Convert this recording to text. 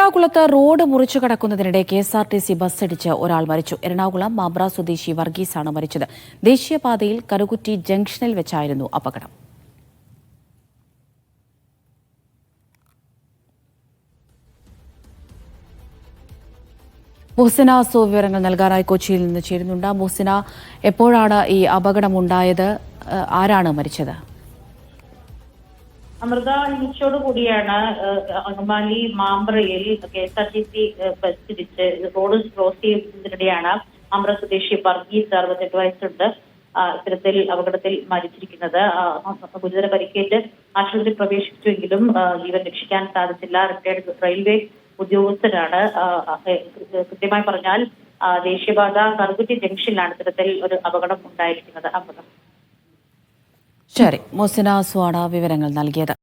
എറണാകുളത്ത് റോഡ് മുറിച്ചു കടക്കുന്നതിനിടെ K S R T C ബസ്സിടിച്ച് ഒരാൾ മരിച്ചു. എറണാകുളം മാബ്ര സ്വദേശി വർഗീസാണ് മരിച്ചത്. ദേശീയപാതയിൽ കരുകുറ്റി ജംഗ്ഷനിൽ വെച്ചായിരുന്നു അപകടം. മുഹസിന സുവിവരങ്ങൾ നൽകാനായി കൊച്ചിയിൽ നിന്ന് ചേരുന്നുണ്ട്. മുഹസിന എപ്പോഴാണ് ഈ അപകടമുണ്ടായത് ആരാണ് മരിച്ചത്? അമൃത ഇനിച്ചോട് കൂടിയാണ് Angamaly മാമ്പ്രയിൽ K S R T C bus തിരിച്ച് റോഡ് ക്രോസ് ചെയ്യുന്നതിനിടെയാണ് അമൃത സ്വദേശി വർഗീസ് അറുപത്തെട്ട് വയസ്സുണ്ട്. ഇത്തരത്തിൽ അപകടത്തിൽ മരിച്ചിരിക്കുന്നത്. ഗുരുതര പരിക്കേറ്റ് ആശുപത്രി പ്രവേശിച്ചുവെങ്കിലും ജീവൻ രക്ഷിക്കാൻ സാധിച്ചില്ല. റിട്ടയർഡ് റെയിൽവേ ഉദ്യോഗസ്ഥരാണ് കൃത്യമായി പറഞ്ഞാൽ ദേശീയപാത കറുകുറ്റി ജംഗ്ഷനിലാണ് ഇത്തരത്തിൽ ഒരു അപകടം ഉണ്ടായിരിക്കുന്നത്. അപകടം ശരി മുസിന സു വിവരങ്ങൾ നൽകിയത്.